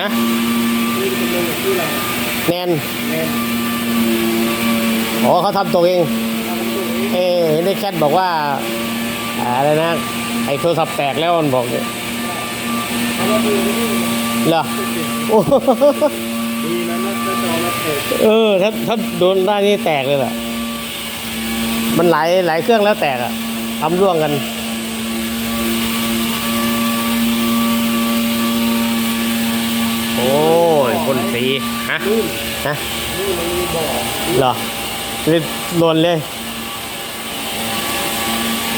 นะนี่เป็นเรื่องที่เราแนนแน่อ๋อเขาทำตัวเองทำตัวเองเอ๊ะเห็นในแคทบอกว่าอ่าอะไรนะ ไอ้โทรศัพท์แตกแล้วมันบอกเนี่ยเพราะว่าดูนี่เหรอโอ้ดีนะนะจะจอมาเปิดเออถ้าถ้าโดนด้านนี้แตกเลยแหละมันหลายหลายเครื่องแล้วแตกอะทำร่วงกัน โอ้ยคนสีฮะนู่ฮะนู่มันมีบ่อเหรอเลยหล่นเลย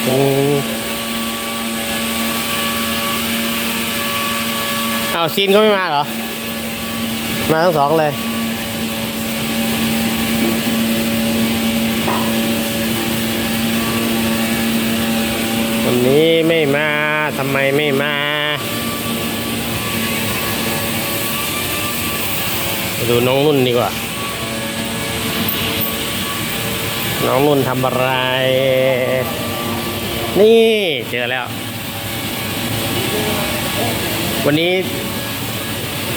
อืมเอาซีนก็ไม่มาเหรอ มาทั้งสองเลย วันนี้ไม่มาทำไมไม่มา ดูน้องนุ่นดีกว่า น้องนุ่นทำอะไร นี่เจอแล้ว วันนี้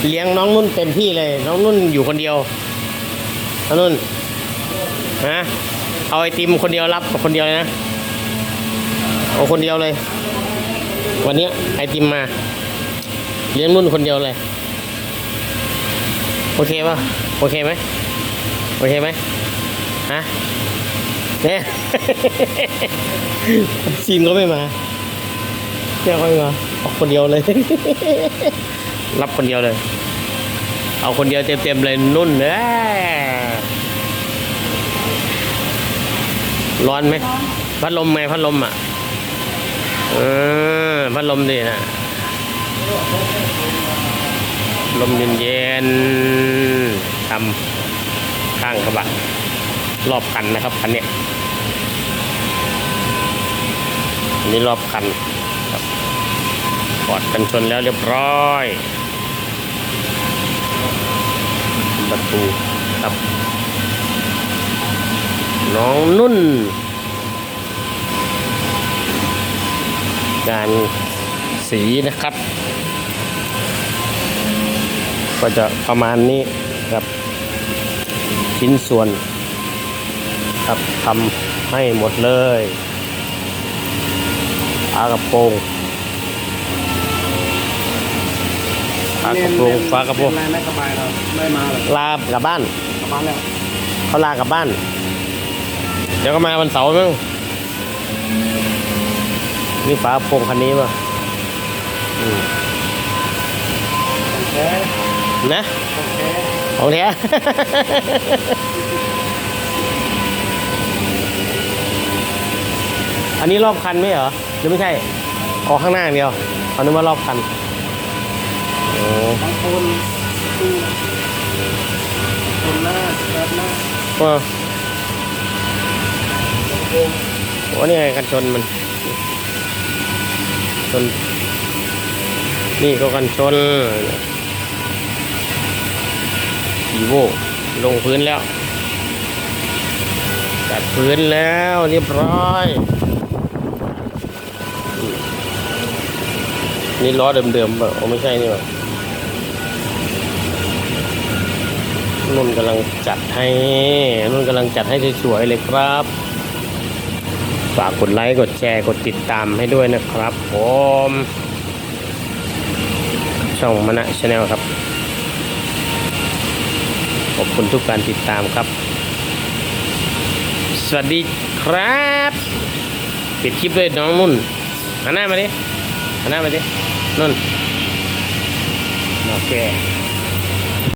เลี้ยงน้องนุ่นเต็มที่เลย น้องนุ่นอยู่คนเดียว น้องนุ่นฮะเอาไอติมคนเดียวรับคนเดียวเลยนะเอาคนเดียวเลย วันนี้ไอติมมา เลี้ยงนุ่นคนเดียวเลย โอเคป่ะโอเคไหมโอเคไหมฮะเนี่ยซีนก็ไม่มาเจ้าก็ไม่มาออกคนเดียวเลย รับคนเดียวเลย เอาคนเดียวเต็มๆเลยนุ่นเอ้ยร้อนไหมพัดลมไงพัดลมอะเออพัดลมดีนะ ลมเย็นๆทำข้างกระบะรอบคันนะครับคันเนี้ยนนี้รอบคันครับปอดกันชนแล้วเรียบร้อย ประตูครับ น้องนุ่น การสีนะครับ ก็จะประมาณนี้ครับชิ้นส่วนครับทำให้หมดเลยฝากระโปรงฝากระโปรงฝากระโปรงเป็นไรไม่สบายเราไม่มาเลยลาบกลับบ้านกลับบ้านแล้วเขาลากลับบ้าน เดี๋ยวก็มาวันเสาร์มั้งนี่ฝาโปรงคันนี้ป่ะอืมโอเค นะโอเคของแท้อันนี้รอบคันไหมเหรอ หรือไม่ใช่ออกข้างหน้าอย่างเดียวเขานึกว่ารอบคันโอ้บางคนดูคนหน้าแบบหน้าโหโอ้นี่ไงกันชนมันชนนี่ก็กันชน อีโวลงพื้นแล้วจัดพื้นแล้วเรียบร้อย นี่ล้อเดิมๆเปล่าโอ้ไม่ใช่นี่หว่านุ่นกำลังจัดให้นุ่นกำลังจัดให้สวยๆเลยครับ ฝากกดไลค์ กดแชร์ กดติดตามให้ด้วยนะครับผม ช่องมณะชาแนลครับ อบคุณทุกการติดตามครับ สวัสดีครับ ปิดคลิปด้วยน้องนุ่นหันหน้ามาดิหันหน้ามาดินุ่นโอเค